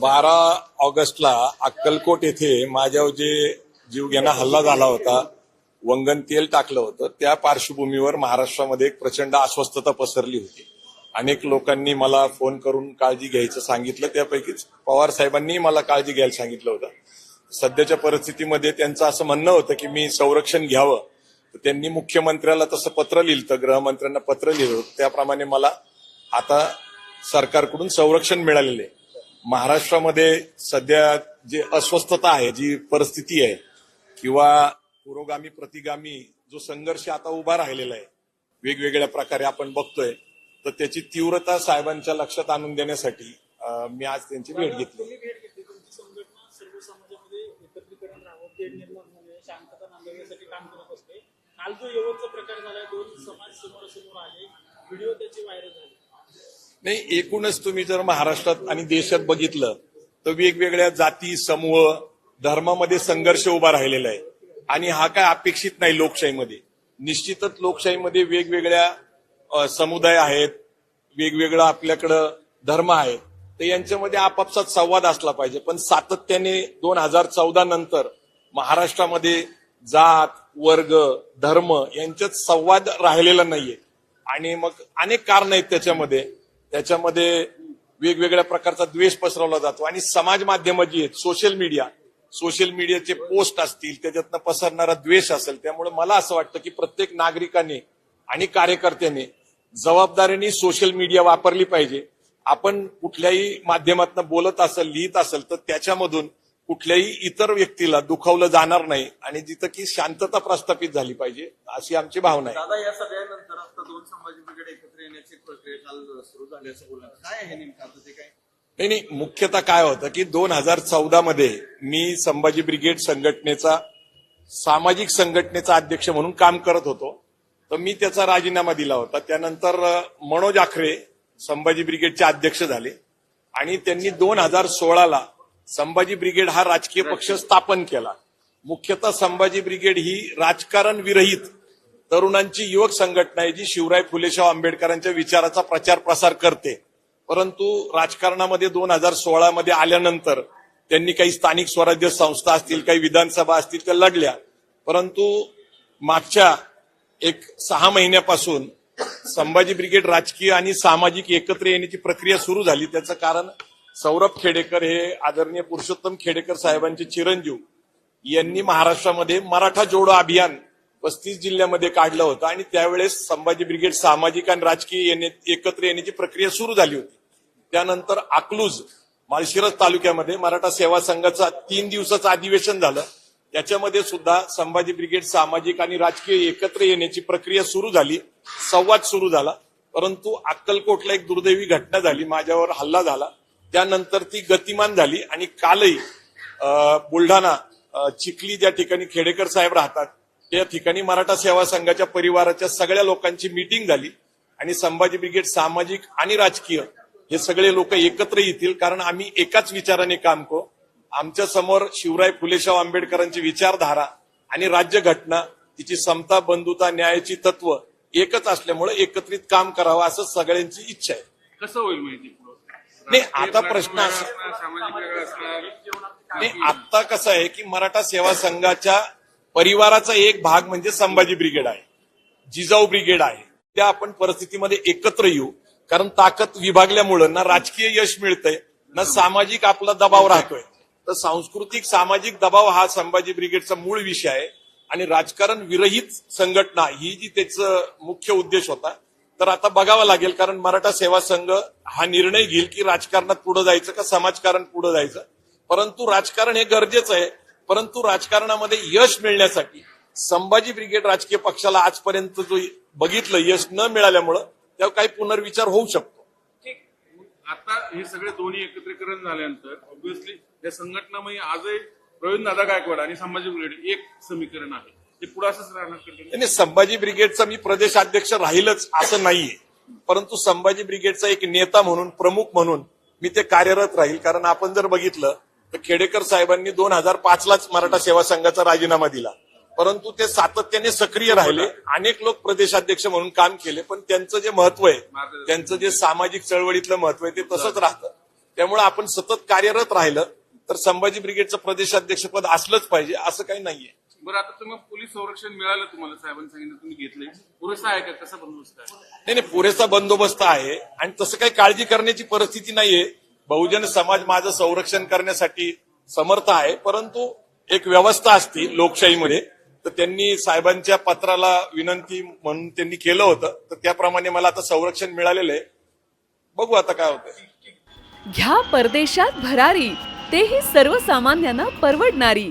बारा ऑगस्टला अक्कलकोट येथे माझ्यावर जे जीवघेणा हल्ला झाला होता वंगण तेल टाकलं होतं त्या पार्श्वभूमीवर महाराष्ट्रामध्ये एक प्रचंड अस्वस्थता पसरली होती. अनेक लोकांनी मला फोन करून काळजी घ्यायचं सांगितलं. त्यापैकीच पवार साहेबांनी मला काळजी घ्यायला सांगितलं होतं. सध्याच्या परिस्थितीमध्ये त्यांचं असं म्हणणं होतं की मी संरक्षण घ्यावं. तर त्यांनी मुख्यमंत्र्याला तसं पत्र लिहिलं गृहमंत्र्यांना पत्र लिहिलं होतं. त्याप्रमाणे मला आता सरकारकडून संरक्षण मिळालेलं आहे. महाराष्ट्रामध्ये सध्या जे अस्वस्थता आहे जी परिस्थिती आहे किंवा पुरोगामी प्रतिगामी जो संघर्ष आता उभा राहिलेला आहे वेगवेगळ्या प्रकारे आपण बघतोय तर त्याची तीव्रता साहेबांच्या लक्षात आणून देण्यासाठी मी आज त्यांची भेट घेतली. काल जो प्रकार झाला दोन समाज समोरासमोर आले व्हिडिओ त्याचे व्हायरल झाले. नाही एकूणच तुम्ही जर महाराष्ट्रात आणि देशात बघितलं तर वेगवेगळ्या जाती समूह धर्मामध्ये संघर्ष उभा राहिलेला आहे. आणि हा काय अपेक्षित नाही लोकशाहीमध्ये. निश्चितच लोकशाहीमध्ये वेगवेगळ्या समुदाय आहेत वेगवेगळं आपल्याकडं धर्म आहे तर यांच्यामध्ये आपापसात संवाद असला पाहिजे. पण सातत्याने दोन हजार चौदा नंतर महाराष्ट्रामध्ये जात वर्ग धर्म यांच्यात संवाद राहिलेला नाहीये. आणि मग अनेक कारण आहेत त्याच्यामध्ये. त्याच्यामध्ये वेगवेगळ्या प्रकारचा द्वेष पसरवला जातो. आणि समाज माध्यमं जी आहेत सोशल मीडिया सोशल मीडियाचे पोस्ट असतील त्याच्यातनं पसरणारा द्वेष असेल त्यामुळे मला असं वाटतं की प्रत्येक नागरिकाने आणि कार्यकर्त्याने जबाबदारीने सोशल मीडिया वापरली पाहिजे. आपण कुठल्याही माध्यमातून बोलत असेल लिहित असेल तर त्याच्यामधून कुठल्याही इतर व्यक्तीला दुखावलं जाणार नाही आणि जिथं की शांतता प्रस्थापित झाली पाहिजे अशी आमची भावना आहे. दादा या सगळ्यानंतर आता दोन संभाजी ब्रिगेड एकत्र येण्याची प्रक्रिया काल सुरू झाली असं बोलणार काय आहे नेमकं आता ते काय? नाही नाही मुख्यतः काय होतं की दोन हजार चौदा मध्ये मी संभाजी ब्रिगेड संघटनेचा सामाजिक संघटनेचा अध्यक्ष म्हणून काम करत होतो. तर मी त्याचा राजीनामा दिला होता. त्यानंतर मनोज आखरे संभाजी ब्रिगेडचे अध्यक्ष झाले. आणि त्यांनी दोन हजार सोळाला संभाजी ब्रिगेड हा राजकीय पक्ष स्थापन केला. मुख्यतः संभाजी ब्रिगेड ही राजकारण विरहित तरुणांची युवक संघटना आहे जी शिवराय फुलेशाह आंबेडकरांच्या विचाराचा प्रचार प्रसार करते. परंतु राजकारणामध्ये दोन हजार सोळा मध्ये आल्यानंतर त्यांनी काही स्थानिक स्वराज्य संस्था असतील काही विधानसभा असतील त्या लढल्या. परंतु मागच्या एक सहा महिन्यापासून संभाजी ब्रिगेड राजकीय आणि सामाजिक एकत्र येण्याची प्रक्रिया सुरू झाली. त्याचं कारण सौरभ खेडेकर हे आदरणीय पुरुषोत्तम खेडेकर साहेबांचे चिरंजीव. यांनी महाराष्ट्रामध्ये मराठा जोडो अभियान पस्तीस जिल्ह्यामध्ये काढलं होतं आणि त्यावेळेस संभाजी ब्रिगेड सामाजिक आणि राजकीय एकत्र येण्याची प्रक्रिया सुरू झाली होती. त्यानंतर अकलूज माळशिरस तालुक्यामध्ये मराठा सेवा संघाचं तीन दिवसाचं अधिवेशन झालं. त्याच्यामध्ये सुद्धा संभाजी ब्रिगेड सामाजिक आणि राजकीय एकत्र येण्याची प्रक्रिया सुरू झाली. संवाद सुरू झाला. परंतु अक्कलकोटला एक दुर्दैवी घटना झाली. माझ्यावर हल्ला झाला. त्यानंतर ती गतिमान झाली आणि कालही बुलढाणा चिखली ज्या ठिकाणी खेडेकर साहेब राहतात त्या ठिकाणी मराठा सेवा संघाच्या परिवाराच्या सगळ्या लोकांची मीटिंग झाली आणि संभाजी ब्रिगेड सामाजिक आणि राजकीय हे सगळे लोक एकत्र येतील. कारण आम्ही एकाच विचाराने काम करू. आमच्यासमोर शिवराय फुलेशाव आंबेडकरांची विचारधारा आणि राज्यघटना तिची समता बंधुता न्यायाची तत्व एकच असल्यामुळे एकत्रित काम करावं असं सगळ्यांची इच्छा आहे. कसं होईल माहिती? नाही आता प्रश्न नाही आता कसं आहे की मराठा सेवा संघाच्या परिवाराचा एक भाग म्हणजे संभाजी ब्रिगेड आहे. जिजाऊ ब्रिगेड आहे. त्या आपण परिस्थितीमध्ये एकत्र येऊ. कारण ताकद विभागल्यामुळं ना राजकीय यश मिळतंय ना सामाजिक आपला दबाव राहतोय. तर सांस्कृतिक सामाजिक दबाव हा संभाजी ब्रिगेडचा मूळ विषय आहे. आणि राजकारण विरहित संघटना ही जी त्याचं मुख्य उद्देश होता तर आता बघावं लागेल कारण मराठा सेवा संघ हा निर्णय घेईल की राजकारणात पुढे जायचं का समाजकारण पुढे जायचं. परंतु राजकारण हे गरजेचं आहे. परंतु राजकारणामध्ये यश मिळण्यासाठी संभाजी ब्रिगेड राजकीय पक्षाला आजपर्यंत जो बघितलं यश न मिळाल्यामुळं त्यावर काही पुनर्विचार होऊ शकतो. ठीक. आता हे सगळे दोन्ही एकत्रीकरण झाल्यानंतर ऑब्व्हियसली या संघटनामध्ये आजही प्रवीण दादा गायकवाड आणि संभाजी ब्रिगेड एक समीकरण आहे. आणि संभाजी ब्रिगेडचा मी प्रदेशाध्यक्ष राहीलच असं नाहीये. परंतु संभाजी ब्रिगेडचा एक नेता म्हणून प्रमुख म्हणून मी ते कार्यरत राहील. कारण आपण जर बघितलं तर खेडेकर साहेबांनी दोन हजार पाचलाच मराठा सेवा संघाचा राजीनामा दिला. परंतु ते सातत्याने सक्रिय राहिले. अनेक लोक प्रदेशाध्यक्ष म्हणून काम केले पण त्यांचं जे महत्त्व आहे त्यांचं जे सामाजिक चळवळीतलं महत्त्व आहे ते तसंच राहतं. त्यामुळे आपण सतत कार्यरत राहिलं तर संभाजी ब्रिगेडचं प्रदेशाध्यक्षपद असलंच पाहिजे असं काही नाहीये. बरं आता तुम्ही पोलीस संरक्षण मिळालं तुम्हाला साहेबांनी सांगितलं तुम्ही घेतले पुरेसा आहे का? कसा बंदोबस्त आहे? नाही नाही पुरेसा बंदोबस्त आहे. आणि तसं काही काळजी करण्याची परिस्थिती नाहीये. बहुजन समाज माझं संरक्षण करण्यासाठी समर्थ आहे. परंतु एक व्यवस्था असती लोकशाहीमध्ये. तर त्यांनी साहेबांच्या पत्राला विनंती म्हणून त्यांनी केलं होतं. तर त्याप्रमाणे मला आता संरक्षण मिळालेलं आहे. बघू आता काय होतं घ्या परदेशात भरारी. तेही सर्वसामान्यांना परवडणारी.